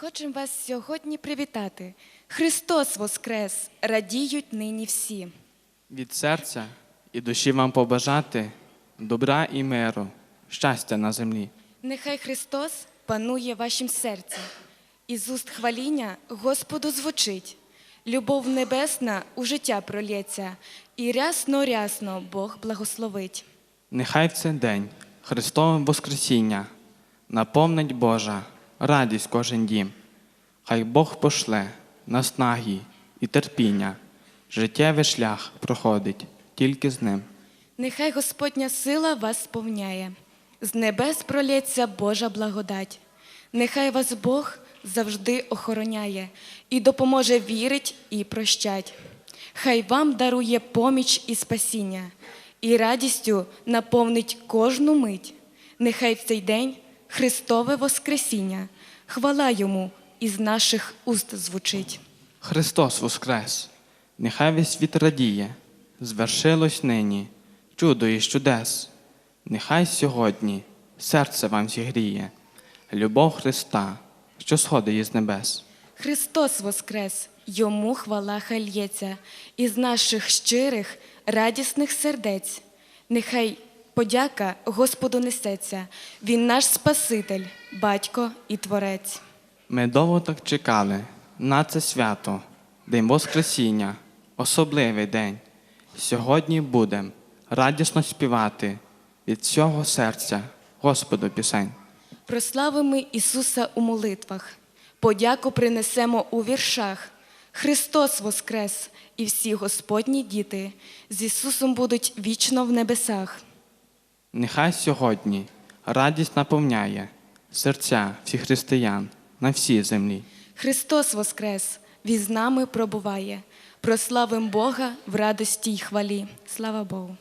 Хочемо вас сьогодні привітати. Христос Воскрес! Радіють нині всі. Від серця і душі вам побажати добра і миру, щастя на землі. Нехай Христос панує в вашім серці. Із уст хваління Господу звучить. Любов небесна у життя пролється, і рясно-рясно Бог благословить. Нехай в цей день Христове Воскресіння наповнить Божа радість кожен дім. Хай Бог пошле наснаги і терпіння, життєвий шлях проходить тільки з ним. Нехай Господня сила вас сповняє, з небес пролється Божа благодать. Нехай вас Бог завжди охороняє і допоможе вірить і прощать. Хай вам дарує поміч і спасіння, і радістю наповнить кожну мить. Нехай в цей день Христове Воскресіння, хвала йому із наших уст звучить. Христос Воскрес! Нехай весь світ радіє, звершилось нині чудо і чудес. Нехай сьогодні серце вам зігріє, любов Христа, що сходить із небес. Христос Воскрес, йому хвала хай лється, із наших щирих, радісних сердець. Нехай подяка Господу несеться, Він наш Спаситель, Батько і Творець. Ми довго так чекали на це свято, День Воскресіння, особливий день. Сьогодні будем радісно співати від всього серця Господу пісень. Прославимо Ісуса у молитвах, подяку принесемо у віршах. Христос Воскрес, і всі Господні діти з Ісусом будуть вічно в небесах. Нехай сьогодні радість наповняє серця всіх християн на всій землі. Христос Воскрес, Він з нами пробуває. Прославим Бога в радості й хвалі. Слава Богу!